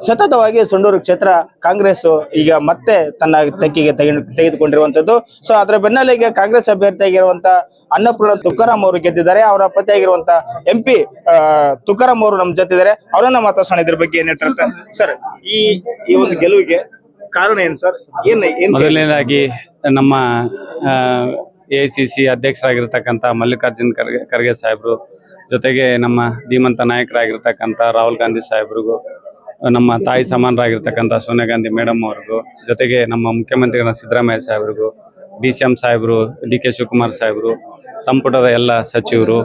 ಸತತವಾಗಿ ಸಂಡೂರು ಕ್ಷೇತ್ರ ಕಾಂಗ್ರೆಸ್ ಈಗ ಮತ್ತೆ ತನ್ನ ತೆಕ್ಕಿಗೆ ತೆಗೆ- ತೆಗೆದುಕೊಂಡಿರುವಂತದ್ದು ಸೊ ಅದರ ಬೆನ್ನಲ್ಲಿಗೆ ಕಾಂಗ್ರೆಸ್ ಅಭ್ಯರ್ಥಿಯಾಗಿರುವಂತ ಅನ್ನಪೂರ್ಣ ತುಕಾರಾಮ್ ಅವರು ಗೆದ್ದಿದ್ದಾರೆ. ಅವರ ಪತಿಯಾಗಿರುವಂತ ಎಂ ಪಿ ತುಕಾರಾಮ್ ಅವರು ನಮ್ಮ ಜೊತೆ ಇದ್ದಾರೆ. ಅವರನ್ನ ಮಾತಾಡ್ಸೋಣ ಇದ್ರ ಬಗ್ಗೆ ಏನ್ ಹೇಳ್ತಾರೆ ಸರ್ ಈ ಈ ಒಂದು ಗೆಲುವಿಗೆ ಕಾರಣ ಏನು ಸರ್ ಏನ್ ಏನ್ ಮೊದಲನೇದಾಗಿ ನಮ್ಮ ಎ ಸಿ ಸಿ ಅಧ್ಯಕ್ಷರಾಗಿರ್ತಕ್ಕಂಥ ಮಲ್ಲಿಕಾರ್ಜುನ್ ಖರ್ಗೆ ಖರ್ಗೆ ಸಾಹೇಬರು ಜೊತೆಗೆ ನಮ್ಮ ಧೀಮಂತ ನಾಯಕರಾಗಿರ್ತಕ್ಕಂಥ ರಾಹುಲ್ ಗಾಂಧಿ ಸಾಹೇಬ್ರಿಗೂ ನಮ್ಮ ತಾಯಿ ಸಮಾನರಾಗಿರ್ತಕ್ಕಂಥ ಸೋನಿಯಾ ಗಾಂಧಿ ಮೇಡಮ್ ಅವ್ರಿಗೂ, ಜೊತೆಗೆ ನಮ್ಮ ಮುಖ್ಯಮಂತ್ರಿಗಳ ಸಿದ್ದರಾಮಯ್ಯ ಸಾಹೇಬ್ರಿಗೂ ಡಿ ಸಿ ಎಂ ಸಾಹೇಬರು ಡಿ ಕೆ ಶಿವಕುಮಾರ್ ಸಾಹೇಬರು, ಸಂಪುಟದ ಎಲ್ಲ ಸಚಿವರು,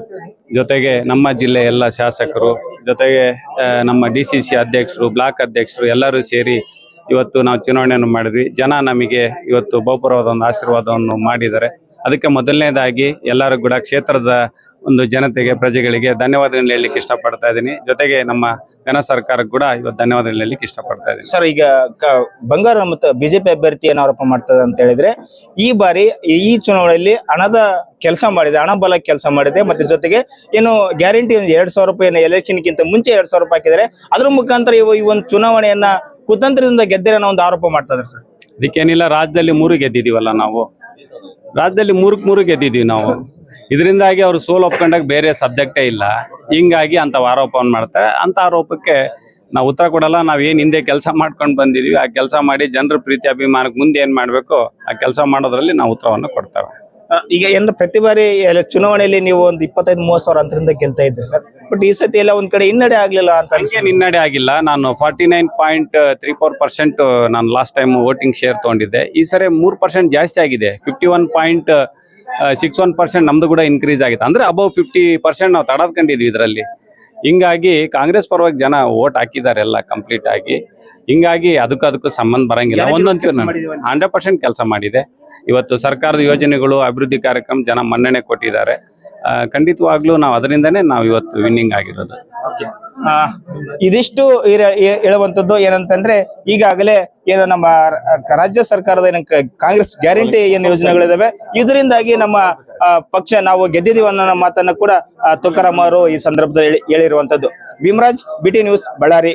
ಜೊತೆಗೆ ನಮ್ಮ ಜಿಲ್ಲೆ ಎಲ್ಲ ಶಾಸಕರು, ಜೊತೆಗೆ ನಮ್ಮ ಡಿ ಸಿ ಸಿ ಅಧ್ಯಕ್ಷರು, ಬ್ಲಾಕ್ ಅಧ್ಯಕ್ಷರು ಎಲ್ಲರೂ ಸೇರಿ ಇವತ್ತು ನಾವು ಚುನಾವಣೆಯನ್ನು ಮಾಡಿದ್ವಿ. ಜನ ನಮಗೆ ಇವತ್ತು ಬಹುಪುರವಾದ ಒಂದು ಆಶೀರ್ವಾದವನ್ನು ಮಾಡಿದ್ದಾರೆ. ಅದಕ್ಕೆ ಮೊದಲನೇದಾಗಿ ಎಲ್ಲರೂ ಕೂಡ ಕ್ಷೇತ್ರದ ಒಂದು ಜನತೆಗೆ, ಪ್ರಜೆಗಳಿಗೆ ಧನ್ಯವಾದಗಳನ್ನ ಹೇಳಲಿಕ್ಕೆ ಇಷ್ಟಪಡ್ತಾ ಇದ್ದೀನಿ. ಜೊತೆಗೆ ನಮ್ಮ ಜನ ಸರ್ಕಾರ ಕೂಡ ಇವತ್ತು ಧನ್ಯವಾದಗಳನ್ನ ಹೇಳಲಿಕ್ಕೆ ಇಷ್ಟಪಡ್ತಾ ಇದ್ದೀನಿ. ಸರ್, ಈಗ ಬಂಗಾರ ಮತ್ತು ಬಿಜೆಪಿ ಅಭ್ಯರ್ಥಿ ಏನು ಆರೋಪ ಮಾಡ್ತದೆ ಅಂತ ಹೇಳಿದ್ರೆ, ಈ ಬಾರಿ ಈ ಚುನಾವಣೆಯಲ್ಲಿ ಹಣದ ಕೆಲಸ ಮಾಡಿದೆ, ಹಣ ಬಲ ಕೆಲಸ ಮಾಡಿದೆ, ಮತ್ತೆ ಜೊತೆಗೆ ಏನು ಗ್ಯಾರಂಟಿ ಎರಡ್ ಸಾವಿರ ರೂಪಾಯಿ ಎಲೆಕ್ಷನ್ಗಿಂತ ಮುಂಚೆ ಎರಡ್ ಸಾವಿರ ರೂಪಾಯಿ ಹಾಕಿದರೆ ಅದ್ರ ಮುಖಾಂತರ ಇವ ಈ ಒಂದು ಚುನಾವಣೆಯನ್ನ ಕುತಂತ್ರದಿಂದ ಗೆದ್ದರೆ ಅನ್ನೋ ಒಂದು ಆರೋಪ ಮಾಡ್ತಾ ಇದ್ದಾರೆ ಸರ್. ಅದಕ್ಕೇನಿಲ್ಲ, ರಾಜ್ಯದಲ್ಲಿ ಮೂರು ಗೆದ್ದಿದೀವಲ್ಲ ನಾವು. ರಾಜ್ಯದಲ್ಲಿ ಮೂರಕ್ಕೆ ಮೂರು ಗೆದ್ದಿದೀವಿ ನಾವು. ಇದರಿಂದಾಗಿ ಅವರು ಸೋಲು ಒಪ್ಕೊಂಡಾಗ ಬೇರೆ ಸಬ್ಜೆಕ್ಟೇ ಇಲ್ಲ. ಹಿಂಗಾಗಿ ಅಂತ ಆರೋಪವನ್ನು ಮಾಡ್ತಾರೆ. ಅಂತ ಆರೋಪಕ್ಕೆ ನಾವು ಉತ್ತರ ಕೊಡಲ್ಲ. ನಾವು ಏನು ಹಿಂದೆ ಕೆಲಸ ಮಾಡ್ಕೊಂಡು ಬಂದಿದೀವಿ. ಆ ಕೆಲಸ ಮಾಡಿ ಜನರ ಪ್ರೀತಿ, ಅಭಿಮಾನಕ್ಕೆ ಮುಂದೆ ಏನು ಮಾಡಬೇಕು, ಆ ಕೆಲಸ ಮಾಡೋದ್ರಲ್ಲಿ ನಾವು ಉತ್ತರವನ್ನು ಕೊಡ್ತೇವೆ. ಈಗ ಎಂದ ಪ್ರತಿ ಬಾರಿ ಚುನಾವಣೆಯಲ್ಲಿ ನೀವು ಒಂದು ಇಪ್ಪತ್ತೈದು, ಮೂವತ್ತು ಸಾವಿರ ಅಂತರಿಂದ ಗೆಲ್ತಾ ಇದ್ರಿ ಸರ್. ಬಟ್ ಈ ಸತಿ ಎಲ್ಲ ಒಂದ್ ಕಡೆ ಹಿನ್ನಡೆ ಆಗ್ಲಿಲ್ಲ ಅಂತ ಹಿನ್ನಡೆ ಆಗಿಲ್ಲ. ನಾನು forty nine point three four percent ನಾನು ಲಾಸ್ಟ್ ಟೈಮ್ ವೋಟಿಂಗ್ ಶೇರ್ ತಗೊಂಡಿದ್ದೆ. ಈ ಸರಿ ಮೂರ್ ಪರ್ಸೆಂಟ್ ಜಾಸ್ತಿ ಆಗಿದೆ. Fifty one point six one percent ನಮ್ದು ಕೂಡ ಇನ್ಕ್ರೀಸ್ ಆಗಿದೆ. ಅಂದ್ರೆ ಅಬೌವ್ ಫಿಫ್ಟಿ ಪರ್ಸೆಂಟ್ ನಾವು ತಡದ್ಕೊಂಡಿದ್ವಿ ಇದರಲ್ಲಿ. ಹಿಂಗಾಗಿ ಕಾಂಗ್ರೆಸ್ ಪರವಾಗಿ ಜನ ಓಟ್ ಹಾಕಿದ್ದಾರೆ ಎಲ್ಲ ಕಂಪ್ಲೀಟ್ ಆಗಿ. ಹಿಂಗಾಗಿ ಅದಕ್ಕೂ ಅದಕ್ಕೂ ಸಂಬಂಧ ಬರಂಗಿಲ್ಲ. ಒಂದೊಂದು ಹಂಡ್ರೆಡ್ ಪರ್ಸೆಂಟ್ ಕೆಲಸ ಮಾಡಿದೆ. ಇವತ್ತು ಸರ್ಕಾರದ ಯೋಜನೆಗಳು ಅಭಿವೃದ್ಧಿ ಕಾರ್ಯಕ್ರಮ ಜನ ಮನ್ನಣೆ ಕೊಟ್ಟಿದ್ದಾರೆ. ಖಂಡಿತವಾಗ್ಲೂ ನಾವು ಅದರಿಂದನೇ ನಾವು ಇವತ್ತು ವಿನ್ನಿಂಗ್ ಆಗಿರೋದು. ಇದಿಷ್ಟು ಹೇಳುವಂತದ್ದು ಏನಂತಂದ್ರೆ ಈಗಾಗಲೇ ಏನು ನಮ್ಮ ರಾಜ್ಯ ಸರ್ಕಾರದ ಏನ ಕಾಂಗ್ರೆಸ್ ಗ್ಯಾರಂಟಿ ಏನು ಯೋಜನೆಗಳಿದಾವೆ ಇದರಿಂದಾಗಿ ನಮ್ಮ ಪಕ್ಷ ನಾವು ಗೆದ್ದಿದೀವಿ ಅನ್ನೋ ಮಾತನ್ನ ಕೂಡ ತುಕಾರಾಮ್ ಅವರು ಈ ಸಂದರ್ಭದಲ್ಲಿ ಹೇಳಿ- ಹೇಳಿರುವಂತದ್ದು ಭೀಮರಾಜ್, ಬಿಟಿ ನ್ಯೂಸ್, ಬಳ್ಳಾರಿ.